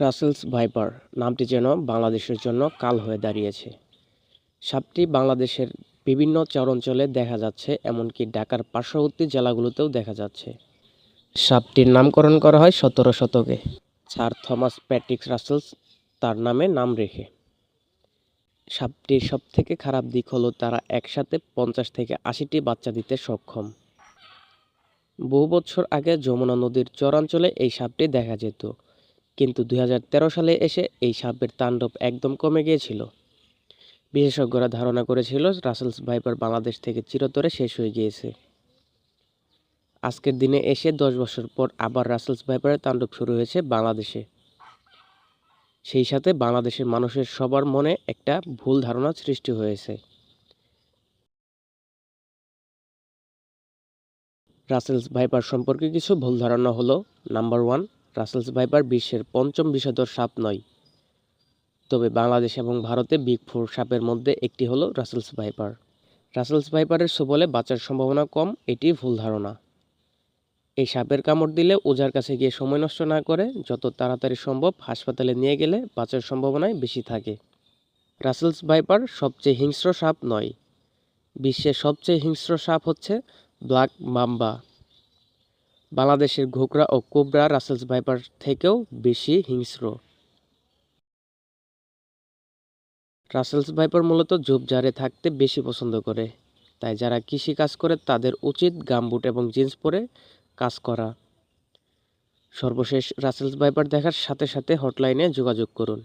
Russell's viper নামটি যেন বাংলাদেশের জন্য কাল হয়ে দাঁড়িয়েছে। সাপটি বাংলাদেশের বিভিন্ন চরাঞ্চলে দেখা যাচ্ছে, এমনকি ঢাকার পার্শ্ববর্তী জেলাগুলোতেও দেখা যাচ্ছে। সাপটির নামকরণ করা হয় সতেরো শতকে। স্যার থমাস প্যাট্রিক রাসেলস তার নামে নাম রেখে। সাপটির সবথেকে খারাপ দিক হলো তারা একসাথে পঞ্চাশ থেকে আশিটি বাচ্চা দিতে সক্ষম। বহু বছর আগে যমুনা নদীর চরাঞ্চলে এই সাপটি দেখা যেত। কিন্তু দু হাজার তেরো সালে এসে এই সাপের তাণ্ডব একদম কমে গিয়েছিল। বিশেষজ্ঞরা ধারণা করেছিল রাসেলস ভাইপার বাংলাদেশ থেকে চিরতরে শেষ হয়ে গিয়েছে। আজকের দিনে এসে দশ বছর পর আবার রাসেলস ভাইপারের তাণ্ডব শুরু হয়েছে বাংলাদেশে। সেই সাথে বাংলাদেশের মানুষের সবার মনে একটা ভুল ধারণা সৃষ্টি হয়েছে। রাসেলস ভাইপার সম্পর্কে কিছু ভুল ধারণা হলো, নাম্বার ওয়ান রাসেলস ভাইপার বিশ্বের পঞ্চম বিষধর সাপ নয়। তবে বাংলাদেশ এবং ভারতে বিগ ফোর সাপের মধ্যে একটি হলো রাসেলস ভাইপার রাসেলস ভাইপারের সুবলে বাঁচার সম্ভাবনা কম, এটি ভুল ধারণা। এই সাপের কামড় দিলে ওজার কাছে গিয়ে সময় নষ্ট না করে, যত তাড়াতাড়ি সম্ভব হাসপাতালে নিয়ে গেলে বাঁচার সম্ভাবনাই বেশি থাকে। রাসেলস ভাইপার সবচেয়ে হিংস্র সাপ নয়। বিশ্বের সবচেয়ে হিংস্র সাপ হচ্ছে ব্ল্যাক মাম্বা। বাংলাদেশের ঘোকরা ও কোবরা রাসেলস ভাইপার থেকেও বেশি হিংস্র। রাসেলস ভাইপার মূলত ঝোপঝাড়ে থাকতে বেশি পছন্দ করে। তাই যারা কৃষি কাজ করে, তাদের উচিত গামবুট এবং জিন্স পরে কাজ করা। সর্বশেষ রাসেলস ভাইপার দেখার সাথে সাথে হটলাইনে যোগাযোগ করুন।